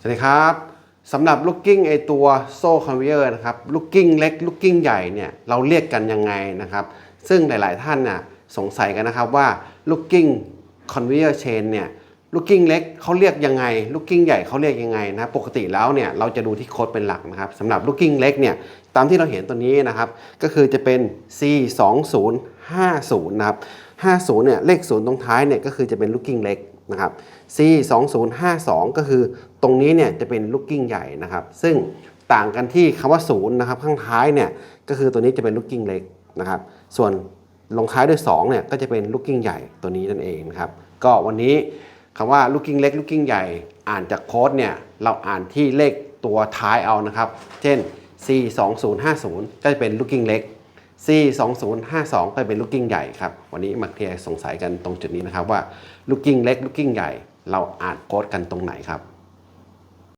สวัสดีครับสำหรับ looking ไอตัวโซ่ conveyor นะครับ looking เล็ก looking ใหญ่เนี่ยเราเรียกกันยังไงนะครับ ซึ่งหลาย ๆ ท่านน่ะสงสัยกันนะครับว่า looking conveyor chain เนี่ย looking เล็กเขาเรียกยังไง looking ใหญ่เขาเรียกยังไงนะปกติแล้วเนี่ยเราจะดูที่โค้ดเป็นหลักนะครับสำหรับ looking เล็กเนี่ยตามที่เราเห็นตัวนี้นะครับก็คือจะเป็น C 2 0 5 0นะครับ50เนี่ยเลข0ตรงท้ายเนี่ยก็คือจะเป็น looking เล็ก นะครับ C 2 0 5 2ก็คือตรงนี้เนี่ยจะเป็นลูกกิ้งใหญ่นะครับ ซึ่งต่างกันที่คำว่า0นะครับข้างท้ายเนี่ยก็คือตัวนี้จะเป็นลูกกิ้งเล็กนะครับ ส่วนลงท้ายด้วย2เนี่ยก็จะเป็นลูกกิ้งใหญ่ตัวนี้นั่นเองครับ ก็วันนี้คำว่าลูกกิ้งเล็กลูกกิ้งใหญ่ อ่านจากโค้ดเนี่ยเราอ่านที่เลขตัวท้ายเอานะครับ เช่น C 2 0 5 0ก็จะเป็นลูกกิ้งเล็ก C2052 ไปเป็นลูกกิ้งใหญ่ครับ วันนี้มาเคลียร์สงสัยกันตรงจุดนี้นะครับว่าลูกกิ้งเล็กลูกกิ้งใหญ่ เราอาจโค้ดกันตรงไหนครับ